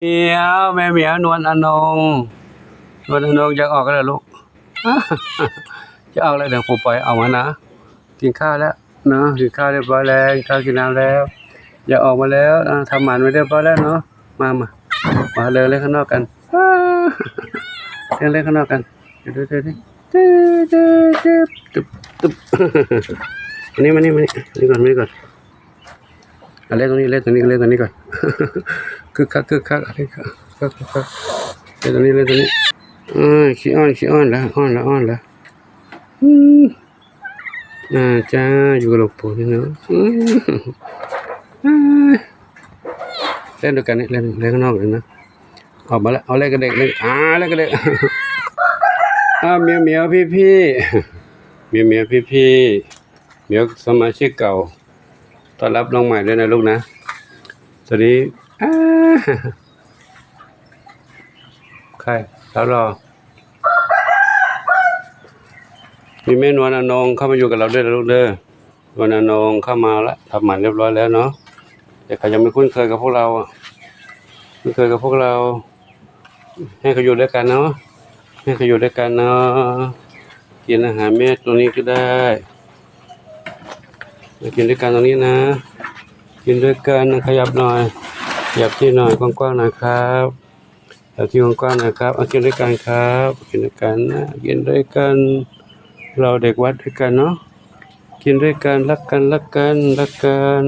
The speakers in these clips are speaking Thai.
เหมียวแม่เหมียวนวลอนงนวลอนงจะออกแล้วลูก จะออกแล้วเดี๋ยวปู่ปเอามานะกินข้าวแล้วเนาะกินข้าวเรียบร้อยแล้วข้าวกินน้ำแล้ว อย่าออกมาแล้วทำหมันไว้เรียบร้อยแล้วเนาะมามามาเดินเล่นข้างนอกกันเดินเล่นข้างนอกกันเดี๋ยวเดี๋ยวเดี๋ยวเดี๋ยวเดี๋ยวเดี๋ยวตึ๊บตึ๊บอันนี้มานี่มานี่นี่ก่อนมานี่ก่อนเล่นตรงนี้เล่นตรงนี้เล่นตรงนี้ก่อน คึกคักคึกคักคึกคักคึกคักคึกคักเล่นตรงนี้เล่นตรงนี้อ่าขี้อ้อนขี้อ้อนแล้วอ้อนแล้วอ้อนแล้วอืมอ่าจ้าอยู่กับหลวงปู่นี่เนาะอือเล่นด้วยกันนี่เล่นเล่นข้างนอกเลยนะออกมาแล้วเอาเล่นกับเด็กเล่นอ่าเล่นกับเด็กอ่าเหมียวเหมียวพี่พี่เหมียวเหมียวพี่พี่เหมียวสมาชิกเก่าต้อนรับน้องใหม่ด้วยนะลูกนะสวัสดีอ่า ใครสาวรอ มีแม่นวลอนงเข้ามาอยู่กับเราด้วยลูกเด้อนวลอนงเข้ามาแล้วทำหมันเรียบร้อยแล้วเนาะแต่เขายังไม่คุ้นเคยกับพวกเราอะคุ้นเคยกับพวกเรา ให้เขาอยู่ด้วยกันเนาะให้เขาอยู่ด้วยกันเนาะกินอาหารเม็ดตรงนี้ก็ได้มากินด้วยกันตรงนี้นะ กินด้วยกันขยับหน่อย ขยับที่นอยกว้างๆน่อยครับขยับที่กว้างๆน่อยครับ เอากินด้วยกันครับกินด้วยกันนะกินด้วยกัน เราเด็กวัดด้วยกันเนาะ กินด้วยกันรักกันรักกันรักกัน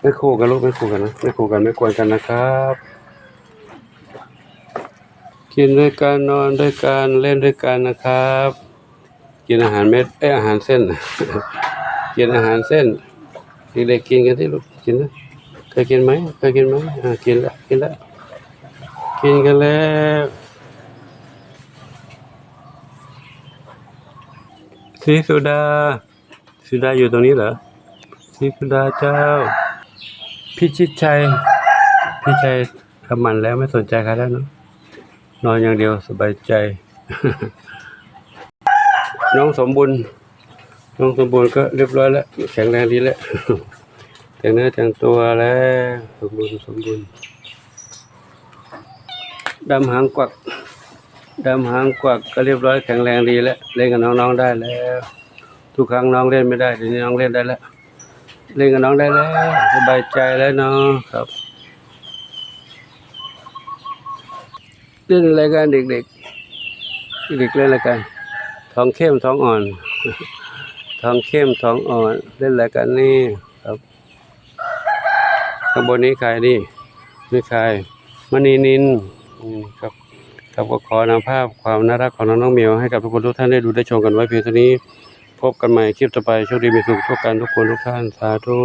ไม่คู่กันลูกไม่คู่กันนะไม่คู่กันไม่กวนกันนะครับ กินด้วยกันนอนด้วยกันเล่นด้วยกันนะครับ กินอาหารเม็ดเอ้อาหารเส้น กินอาหารเส้น เด็กๆกินกันที่ลูกกินนะเคยกินไหมเคยกินไหมอ่ากินล้วกินล้วกินกันแล้วสีสุดาสุดาอยู่ตรงนี้เหรอสีสุดาเจ้า พี่ชิดชัย พี่ชัยทำมันแล้วไม่สนใจใครแล้วเนาะนอนอย่างเดียวสบายใจ น้องสมบูรณ์ น้องสมบูรณ์ก็เรียบร้อยแล้วแข็งแรงดีแล้วแต่งเนื้อแต่งตัวแล้วสมบูรณ์สมบูรณ์ดำหางกวักดำหางกวักก็เรียบร้อยแข็งแรงดีแล้วเล่นกับน้องๆได้แล้ว ทุกครั้งน้องเล่นไม่ได้เดี๋ยวนี้น้องเล่นได้แล้วเล่นกับน้องได้แล้วสบายใจแล้วเนาะครับเล่นอะไรกันเด็กๆเด็กเล่นอะไรกันท้องเข้มท้องอ่อน ทองเข้มทองอ่อนเล่นอะไรกันนี่ครับข้างบนนี้ใครนี่นี่ใครมณีนินอืมครับครับก็ขอนำภาพความน่ารักของน้องน้องเมียวให้กับทุกคนทุกท่านได้ดูได้ชมกันไว้เพียงเท่านี้ พบกันใหม่คลิปต่อไปโชคดีมีสุขทุกกันทุกคนทุกท่านสาธุ